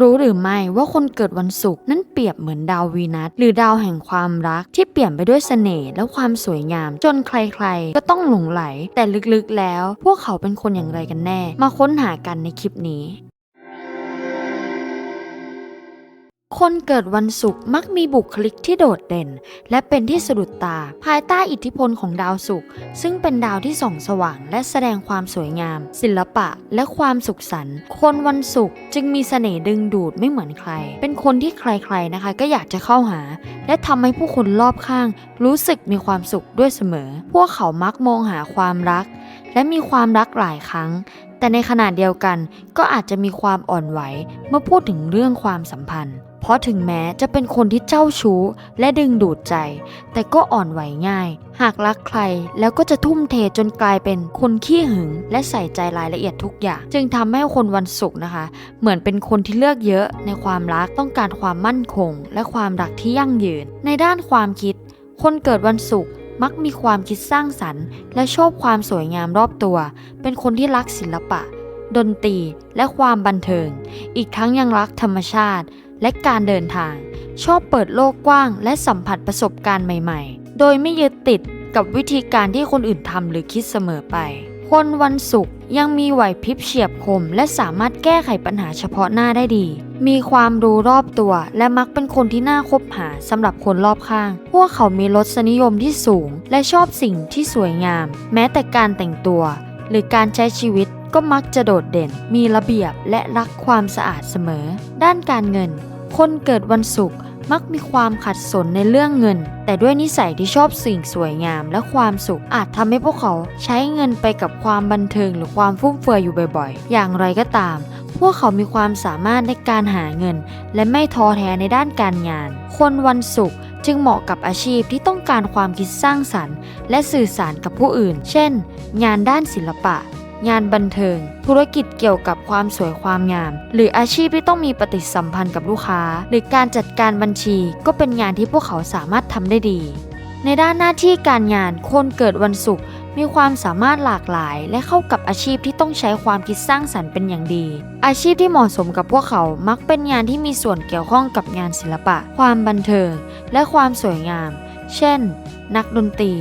รู้หรือไม่ว่าคนเกิดวันศุกร์นั้นเปรียบเหมือนดาววีนัสหรือดาวแห่งความรักที่เปลี่ยนไปด้วยเสน่ห์และความสวยงาม จนใครๆ ก็ต้องหลงไหล แต่ลึกๆแล้ว พวกเขาเป็นคนอย่างไรกันแน่ มาค้นหากันในคลิปนี้ คนเกิดวันศุกร์มักมีบุคลิกที่โดดเด่น และเป็นที่สะดุดตา ภายใต้อิทธิพลของดาวศุกร์ซึ่งเป็นดาวที่ส่องสว่าง และแสดงความสวยงาม ศิลปะ และความสุขสันต์คนวันศุกร์จึงมีเสน่ห์ดึงดูดไม่เหมือนใคร เป็นคนที่ใครๆนะคะ ก็อยากจะเข้าหา และทำให้ผู้คนรอบข้าง รู้สึกมีความสุขด้วยเสมอ พวกเขามักมองหาความรัก และมีความรักหลายครั้งแต่ในขณะเดียวกันก็อาจจะมีความอ่อนไหวเมื่อพูดถึงเรื่องความสัมพันธ์ ราะถึงแม้จะเป็นคนที่เจ้าชู้และดึงดูดใจ แต่ก็อ่อนไหวง่าย หากรักใครแล้วก็จะทุ่มเทจนกลายเป็นคนขี้หึง และใส่ใจรายละเอียดทุกอย่าง จึงทำให้คนวันศุกร์นะคะ เหมือนเป็นคนที่เลือกเยอะในความรักต้องการความมั่นคง และความรักที่ยั่งยืน ในด้านความคิด คนเกิดวันศุกร์มักมีความคิดสร้างสรรค์ และชอบความสวยงามรอบตัว เป็นคนที่รักศิลปะ ดนตรี และความบันเทิง อีกทั้งยังรักธรรมชาติ และการเดินทาง ชอบเปิดโลกกว้างและสัมผัสประสบการณ์ใหม่ ๆ โดยไม่ยึดติดกับวิธีการที่คนอื่นทำหรือคิดเสมอไป คนวันศุกร์ยังมีไหวพริบเฉียบคม และสามารถแก้ไขปัญหาเฉพาะหน้าได้ดี มีความรู้รอบตัว และมักเป็นคนที่น่าคบหาสำหรับคนรอบข้าง พวกเขามีรสนิยมที่สูง และชอบสิ่งที่สวยงาม แม้แต่การแต่งตัว หรือการใช้ชีวิต ก็มักจะโดดเด่น มีระเบียบและรักความสะอาดเสมอ ด้านการเงิน คนเกิดวันศุกร์มักมีความขัดสนในเรื่องเงิน แต่ด้วยนิสัยที่ชอบสิ่งสวยงามและความสุข อาจทำให้พวกเขาใช้เงินไปกับความบันเทิงหรือความฟุ่มเฟือยอยู่บ่อยๆ อย่างไรก็ตาม พวกเขามีความสามารถในการหาเงิน และไม่ท้อแท้ในด้านการงาน คนวันศุกร์จึงเหมาะกับอาชีพที่ต้องการความคิดสร้างสรรค์ และสื่อสารกับผู้อื่น เช่น งานด้านศิลปะ งานบันเทิง ธุรกิจเกี่ยวกับความสวยความงาม หรืออาชีพที่ต้องมีปฏิสัมพันธ์กับลูกค้า หรือการจัดการบัญชี ก็เป็นงานที่พวกเขาสามารถทำได้ดี ในด้านหน้าที่การงานคนเกิดวันศุกร์มีความสามารถหลากหลาย และเข้ากับอาชีพที่ต้องใช้ความคิดสร้างสรรค์เป็นอย่างดี อาชีพที่เหมาะสมกับพวกเขามักเป็นงานที่มีส่วนเกี่ยวข้องกับงานศิลปะ ความบันเทิง และความสวยงาม เช่น นักดนตรี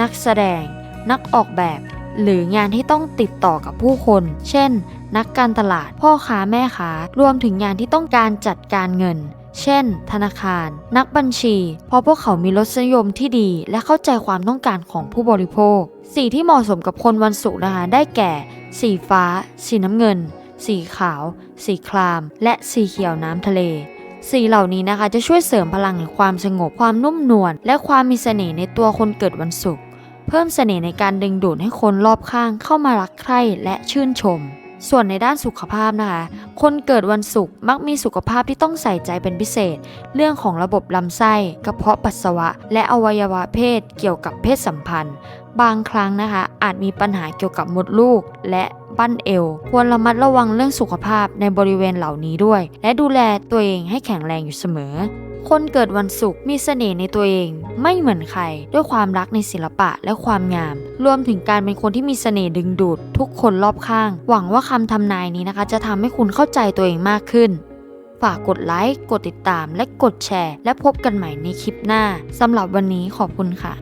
นักแสดง นักออกแบบ หรืองานที่ต้องติดต่อกับผู้คน เช่น นักการตลาด พ่อค้าแม่ค้า รวมถึงงานที่ต้องการจัดการเงิน เช่น ธนาคาร นักบัญชี เพราะพวกเขามีรสนิยมที่ดี และเข้าใจความต้องการของผู้บริโภค สีที่เหมาะสมกับคนวันศุกร์นะคะ ได้แก่ สีฟ้า สีน้ำเงิน สีขาว สีคราม และสีเขียวน้ำทะเลสีเหล่านี้นะคะจะช่วยเสริมพลังแห่งความสงบ ความนุ่มนวล และความมีเสน่ห์ในตัวคนเกิดวันศุกร์ เพิ่มเสน่ห์ในการดึงดูดให้คนรอบข้างเข้ามารักใคร่และชื่นชม ส่วนในด้านสุขภาพนะคะ คนเกิดวันศุกร์มักมีสุขภาพที่ต้องใส่ใจเป็นพิเศษ เรื่องของระบบลำไส้ กระเพาะปัสสาวะ และอวัยวะเพศเกี่ยวกับเพศสัมพันธ์ บางครั้งนะคะ อาจมีปัญหาเกี่ยวกับมดลูก และบั้นเอว ควรระมัดระวังเรื่องสุขภาพในบริเวณเหล่านี้ด้วย และดูแลตัวเองให้แข็งแรงอยู่เสมอคนเกิดวันศุกร์มีเสน่ห์ในตัวเอง ไม่เหมือนใคร ด้วยความรักในศิลปะและความงาม รวมถึงการเป็นคนที่มีเสน่ห์ดึงดูด ทุกคนรอบข้าง หวังว่าคำทำนายนี้นะคะ จะทำให้คุณเข้าใจตัวเองมากขึ้น ฝากกดไลค์ กดติดตาม และกดแชร์ และพบกันใหม่ในคลิปหน้าสำหรับวันนี้ขอบคุณค่ะ